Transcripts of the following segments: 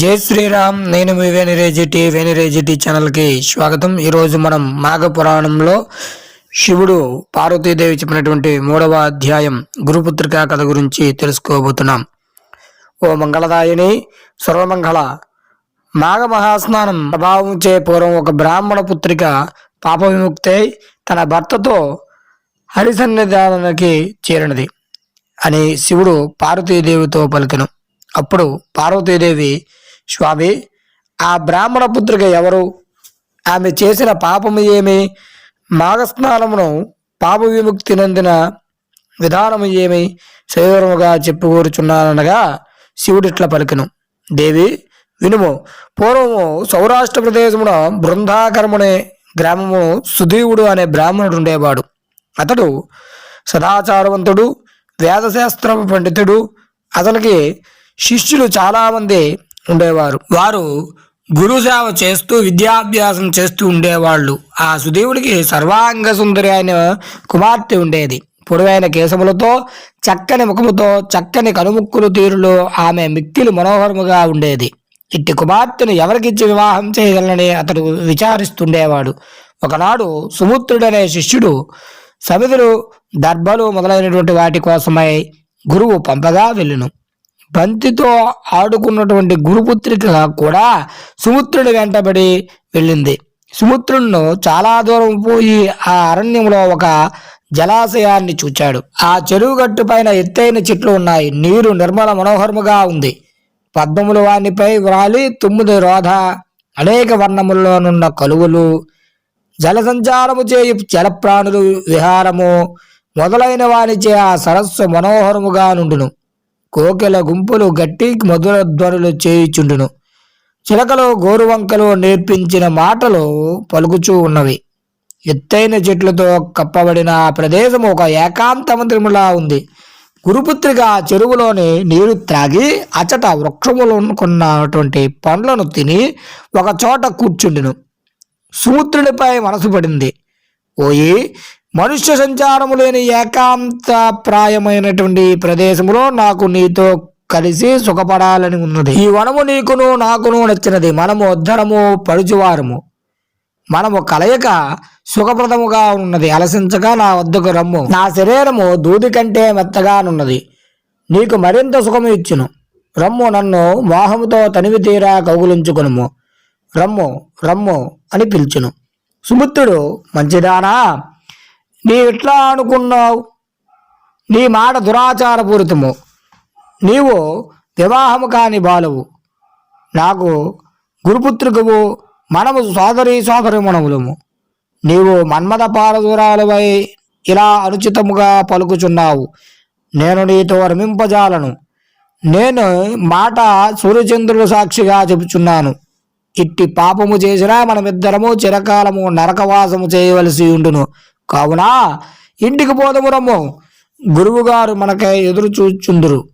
జై శ్రీరామ్ నేను మీ వేణిరేజిటి వేణిరేజిటి ఛానల్కి స్వాగతం. ఈరోజు మనం మాఘ పురాణంలో శివుడు పార్వతీదేవి చెప్పినటువంటి మూడవ అధ్యాయం గురుపుత్రిక కథ గురించి తెలుసుకోబోతున్నాం. ఓ మంగళదాయిని సర్వమంగళ మాఘ మహాస్నానం ప్రభావం చే పూర్వం ఒక బ్రాహ్మణ పుత్రిక పాప విముక్తై తన భర్తతో హరిసన్నిధానానికి చేరినది అని శివుడు పార్వతీదేవితో పలికెను. అప్పుడు పార్వతీదేవి స్వామి ఆ బ్రాహ్మణ పుత్రిక ఎవరు? ఆమె చేసిన పాపము ఏమి? మాఘస్నానమును పాప విముక్తి నందిన విధానము ఏమి? సవివరముగా చెప్పుకూరుచున్నాననగా శివుడిట్ల పలికను. దేవి వినుము పూర్వము సౌరాష్ట్ర ప్రదేశమున బృందాకరమునే గ్రామము సుధీవుడు అనే బ్రాహ్మణుడు ఉండేవాడు. అతడు సదాచారవంతుడు వేదశాస్త్ర పండితుడు అతనికి శిష్యులు చాలామంది ఉండేవారు. వారు గురుసేవ చేస్తూ విద్యాభ్యాసం చేస్తూ ఉండేవాళ్ళు. ఆ సుదేవుడికి సర్వాంగ సుందరి అయిన కుమార్తె ఉండేది. పొడవైన కేశములతో చక్కని ముఖముతో చక్కని కనుముక్కులు తీరులో ఆమె మిక్కిలి మనోహరముగా ఉండేది. ఇట్టి కుమార్తెను ఎవరికిచ్చి వివాహం చేయగలనని అతడు విచారిస్తుండేవాడు. ఒకనాడు సుముత్రుడనే శిష్యుడు సమిధులు దర్భలు మొదలైనటువంటి వాటి కోసమై గురువు పంపగా వెళ్ళును. బంతితో ఆడుకున్నటువంటి గురుపుత్రిక కూడా సుముత్రుడి వెంటబడి వెళ్ళింది. సుముత్రుడును చాలా దూరం పోయి ఆ అరణ్యంలో ఒక జలాశయాన్ని చూచాడు. ఆ చెరువు గట్టు పైన ఎత్తైన చెట్లు ఉన్నాయి. నీరు నిర్మల మనోహరముగా ఉంది. పద్మముల వానిపై వ్రాలి తుమ్ముది రోధ అనేక వర్ణముల్లోనున్న కలువలు జలసంచారము చేయు జలప్రాణులు విహారము మొదలైన వానిచే ఆ సరస్సు మనోహరముగా నుండును. కోకెల గుంపులు గట్టి మధుర ధ్వనులు చేయుచుండును. చిలకలు గోరువంకలు నేర్పించిన మాటలు పలుకుచూ ఉన్నవి. ఎత్తైన చెట్లతో కప్పబడిన ఆ ప్రదేశం ఒక ఏకాంత మందిరములా ఉంది. గురుపుత్రిక చెరువులోని నీరు త్రాగి అచట వృక్షములు కొన్నటువంటి పండ్లను తిని ఒక చోట కూర్చుండెను. సూత్రుడిపై మనసు పడింది. ఓయి మనుష్య సంచారము లేని ఏకాంత ప్రాయమైనటువంటి ప్రదేశములో నాకు నీతో కలిసి సుఖపడాలని ఉన్నది. ఈ వనము నీకును నాకును నచ్చినది. మనము ఉద్ధరము పడుచువారము మనము కలయిక సుఖప్రదముగా ఉన్నది. అలసించగా నా వద్దకు రమ్ము. నా శరీరము దూది కంటే మెత్తగానున్నది నీకు మరింత సుఖము ఇచ్చును. రమ్ము నన్ను మోహముతో తనివి తీరా కౌగులించుకునుము. రమ్ము రమ్ము అని పిలుచును. సుమిత్రుడు మంచిదానా? నీవిట్లా అనుకున్నావు? నీ మాట దురాచారపూరితము. నీవు వివాహము కాని బాలవు. నాకు గురుపుత్రికవు మనము సోదరి సోదరిమణములము నీవు మన్మథ పారదూరాలపై ఇలా అనుచితముగా పలుకుచున్నావు. నేను నీతో రమింపజాలను. నేను మాట సూర్యచంద్రుడు సాక్షిగా చెబుచున్నాను. ఇట్టి పాపము చేసినా మనమిద్దరము చిరకాలము నరకవాసము చేయవలసి ఉండును. కావున ఇంటికి పోదమురము గురువుగారు మనకై ఎదురు చూచుందురు.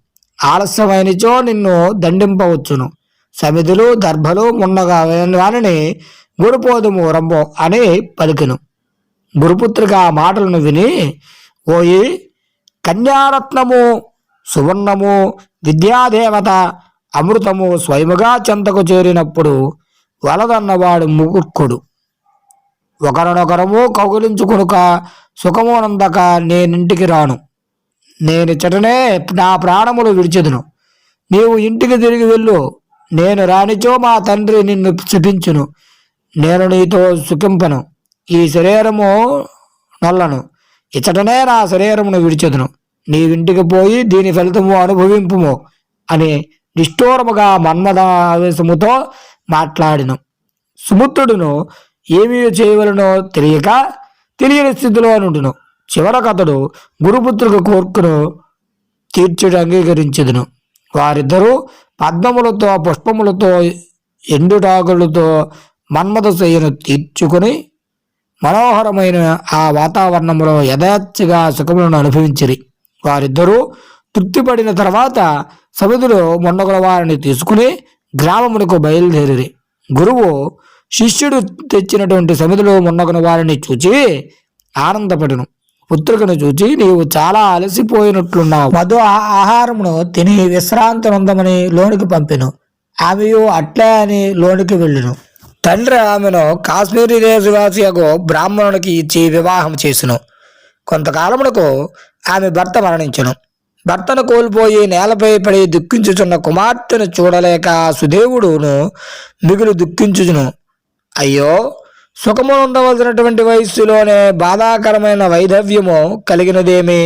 ఆలస్యమైనచో నిన్ను దండింపవచ్చును. సమిధులు దర్భలు మున్నగా వానిని గురుపోదుము రంబో అని పలికెను. గురుపుత్రిక ఆ మాటలను విని ఓయి కన్యారత్నము సువర్ణము విద్యాదేవత అమృతము స్వయముగా చెంతకు చేరినప్పుడు వలదన్నవాడు ముకుక్కుడు. ఒకరినొకరము కౌగిలించుకొనుక సుఖమునందక నేనింటికి రాను. నేను నేనిచ్చటనే నా ప్రాణములు విడిచెదును. నీవు ఇంటికి తిరిగి వెళ్ళు. నేను రానిచో మా తండ్రి నిన్ను శపించును. నేను నీతో సుఖింపను. ఈ శరీరము నల్లను. ఇచ్చటనే నా శరీరమును విడిచెదును. నీవింటికి పోయి దీని ఫలితము అనుభవింపుము అని నిష్ఠూరముగా మన్మదావేశముతో మాట్లాడిను. సుముత్రుడును ఏమీ చేయవలనో తెలియక తెలియని స్థితిలో నుండును చివరకతడు గురుపుత్రుకు కోర్కును తీర్చుడు అంగీకరించదును. వారిద్దరూ పద్మములతో పుష్పములతో ఎండుటాకులతో మన్మథ శయ్యను తీర్చుకొని మనోహరమైన ఆ వాతావరణంలో యథాచ్ఛగా సుఖములను అనుభవించిరి. వారిద్దరూ తృప్తిపడిన తర్వాత సమిధులు మొండగుల వారిని తీసుకుని గ్రామమునకు బయలుదేరి గురువు శిష్యుడు తెచ్చినటువంటి సమిధులు మొన్నగున వారిని చూచి ఆనందపడును. పుత్రికను చూచి నీవు చాలా అలసిపోయినట్లున్నావు. మధు ఆహారమును తిని విశ్రాంతి నొందమని లోనికి పంపెను. ఆమెయు అట్లే అని లోనికి వెళ్ళును. తండ్రి ఆమెను కాశ్మీరీ దేశవాసియకు బ్రాహ్మణునికి ఇచ్చి వివాహం చేసును. కొంతకాలమునకు ఆమె భర్త మరణించును. భర్తను కోల్పోయి నేలపై పడి దుఃఖించుచున్న కుమార్తెను చూడలేక సుదేవుడును మిగులు దుఃఖించుచును. అయ్యో సుఖము ఉండవలసినటువంటి వయస్సులోనే బాధాకరమైన వైధవ్యము కలిగినదేమి?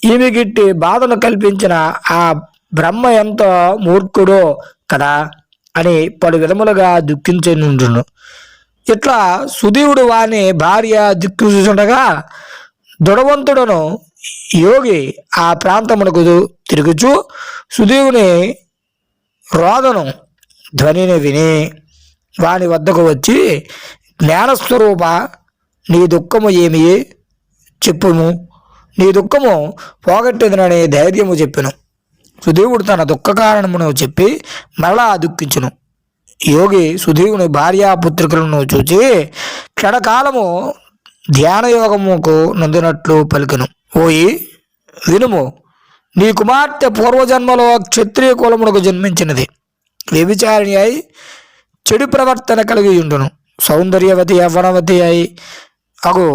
ఈమెగిట్టి బాధను కల్పించిన ఆ బ్రహ్మ ఎంతో మూర్ఖుడో కదా అని పలు విధములుగా దుఃఖించనుండును ఇట్లా సుదీవుడు వాని భార్య దిక్కుచుండగా దృఢవంతుడను యోగి ఆ ప్రాంతమునకు తిరుగుచు సుదీవుని రోదను ధ్వనిని విని వాని వద్దకు వచ్చి జ్ఞానస్వరూప నీ దుఃఖము ఏమి? చెప్పుము. నీ దుఃఖము పోగొట్టేదనని ధైర్యము చెప్పెను. సుదేవుడు తన దుఃఖ కారణమును చెప్పి మరలా దుఃఖించును. యోగి సుధీవుని భార్యాపుత్రికలను చూచి క్షణకాలము ధ్యానయోగముకు నందినట్లు పలికెను. ఓయి వినుము. నీ కుమార్తె పూర్వజన్మలో క్షత్రియ కులమునకు జన్మించినది. వ్యభిచారిణి అయి చెడు ప్రవర్తన కలిగి ఉండును. సౌందర్యవతి యవ్వనవతి అయి అగు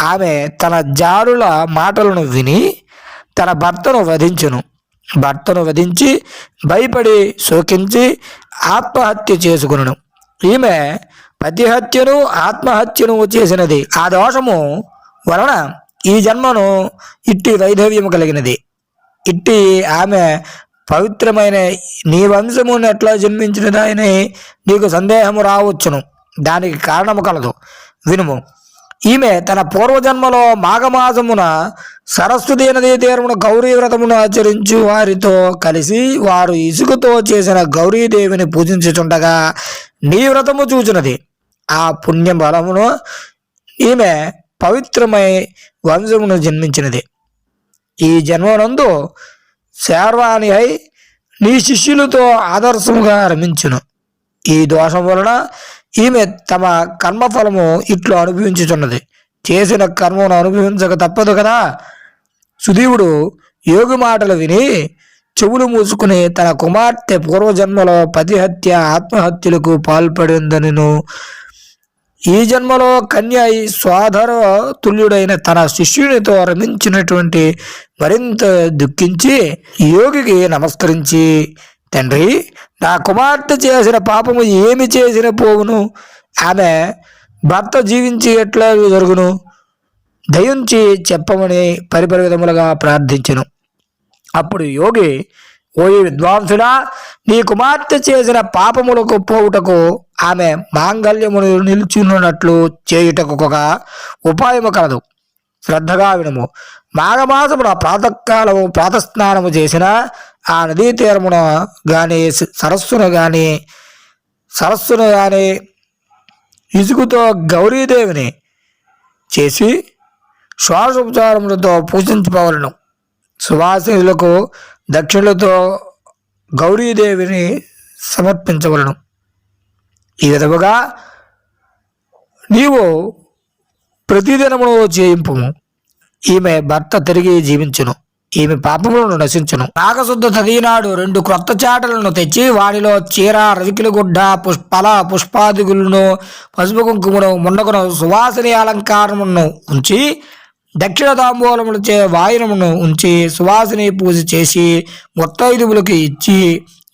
ఆమె తన జారుల మాటలను విని తన భర్తను వధించును. భర్తను వధించి భయపడి శోకించి ఆత్మహత్య చేసుకును ఈమె పతిహత్యను ఆత్మహత్యను చేసినది. ఆ దోషము వలన ఈ జన్మను ఇట్టి వైధవ్యము కలిగినది. ఇట్టి ఆమె పవిత్రమైన నీ వంశమును ఎట్లా జన్మించినదాయని నీకు సందేహము రావచ్చును. దానికి కారణము కలదు. వినుము. ఈమె తన పూర్వజన్మలో మాఘమాసమున సరస్వతి నదీ తీరమున గౌరీ వ్రతమును ఆచరించు వారితో కలిసి వారు ఇసుకతో చేసిన గౌరీదేవిని పూజించుచుండగా నీ వ్రతము చూచినది. ఆ పుణ్య బలమును ఈమె పవిత్రమై వంశమును జన్మించినది. ఈ జన్మనందు శర్వాణి అయి నీ శిష్యులతో ఆదర్శముగా రమించును. ఈ దోషం వలన ఈమె తమ కర్మఫలము ఇట్లు అనుభవించుచున్నది. చేసిన కర్మను అనుభవించక తప్పదు కదా? సుధీవుడు యోగి మాటలు విని చెవులు మూసుకుని తన కుమార్తె పూర్వజన్మలో పతిహత్య ఆత్మహత్యలకు పాల్పడిందనిను ఈ జన్మలో కన్యాయి స్వాధర తుల్యుడైన తన శిష్యునితో రమించినటువంటి మరింత దుఃఖించి యోగికి నమస్కరించి తండ్రి నా కుమార్తె చేసిన పాపము ఏమి చేసిన పోవును? ఆమె భర్త జీవించి ఎట్లా జరుగును? దయించి చెప్పమని పరిపరి ప్రార్థించను. అప్పుడు యోగి ఓ విద్వాంసుడా నీ కుమార్తె చేసిన పాపములకు పోవుటకు ఆమె మాంగల్యమును నిలుచున్నట్లు చేయుటకు ఒక ఉపాయము కలదు. శ్రద్ధగా వినుము. మాఘమాసమున ప్రాతకాలము ప్రాతస్నానము చేసిన ఆ నదీ తీరమున కానీ సరస్సును కానీ సరస్సును కానీ ఇసుకుతో గౌరీదేవిని చేసి శ్వాసోపచారములతో పూజించుకోవాలను సువాసినులకు దక్షిణలతో గౌరీదేవిని సమర్పించవలను. ఈ విధముగా నీవు ప్రతిదినమును చేయింపుము ఈమె భర్త తిరిగి జీవించును. ఈమె పాపములను నశించును. నాగశుద్ధ తదినాడు రెండు క్రొత్త చాటలను తెచ్చి వాటిలో చీర రవికిల గుడ్డ పుష్పల పుష్పాదిగులను పసుపు కుంకుమను ముండకును సువాసని అలంకారమును ఉంచి దక్షిణ తాంబూలములు చే వాయునమును ఉంచి సువాసిని పూజ చేసి ముత్తైదువులకు ఇచ్చి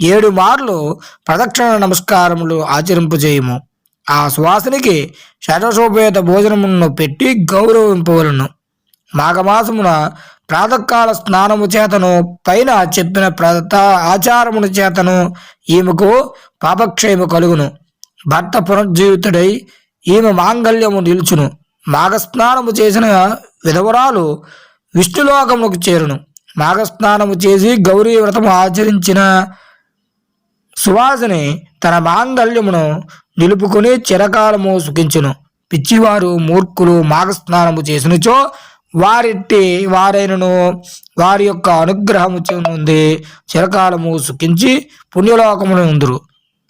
ఏడు మార్లు ప్రదక్షిణ నమస్కారములు ఆచరింపజేయము. ఆ సువాసనికి శరసోపేత భోజనమును పెట్టి గౌరవింపవలను. మాఘమాసమున ప్రాతకాల స్నానము చేతను పైన చెప్పిన ప్రత ఆచారమును చేతను ఈమెకు పాపక్షయము కలుగును. భర్త పునర్జీవితుడై ఈమె మాంగల్యము నిలుచును. మాఘస్నానము చేసిన విధవరాలు విష్ణులోకమునకు చేరును. మాఘస్నానము చేసి గౌరీ వ్రతము ఆచరించిన సువాసని తన మాంగల్యమును నిలుపుకొని చిరకాలము సుఖించును. పిచ్చివారు మూర్ఖులు మాఘస్నానము చేసినచో వారిట్టి వారైనను వారి యొక్క అనుగ్రహము చెంది చిరకాలము సుఖించి పుణ్యలోకమును ఉందురు.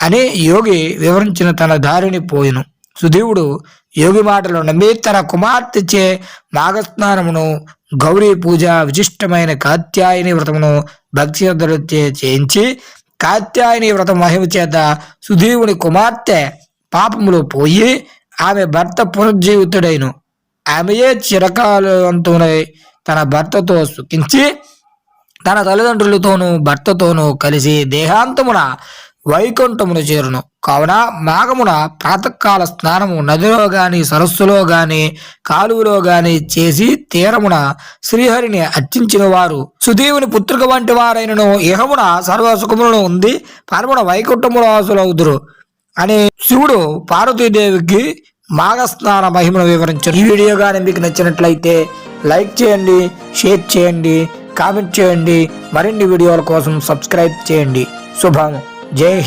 అని యోగి వివరించిన తన దారిని పోయిను. సుదేవుడు యోగి మాటలు నమ్మి తన కుమార్తెచే మాఘస్నానమును గౌరీ పూజ విశిష్టమైన కాత్యాయని వ్రతమును భక్తి చేయించి కాత్యాయని వ్రత మహిమ చేత సుధీవుని కుమార్తె పాపములు పోయి ఆమె భర్త పునర్జీవితుడైను. ఆమెయే చిరకాలంతునై తన భర్తతో సుఖించి తన తల్లిదండ్రులతోనూ భర్తతోనూ కలిసి దేహాంతమున వైకుంఠమును చేరును. కావున మాఘమున ప్రాతకాల స్నానము నదిలో గాని సరస్సులో గాని కాలువలో గాని చేసి తీరమున శ్రీహరిని అర్చించిన వారు. సుదేవుని పుత్రిక వంటి వారైనను ఇహమున సర్వసుఖములను ఉంది పరమున వైకుంఠముల వాసులవుదురు అని శివుడు పార్వతీదేవికి మాఘ స్నాన మహిమను వివరించారు. ఈ వీడియో కానీ మీకు నచ్చినట్లయితే లైక్ చేయండి షేర్ చేయండి కామెంట్ చేయండి మరిన్ని వీడియోల కోసం సబ్స్క్రైబ్ చేయండి. శుభం. జై హింద్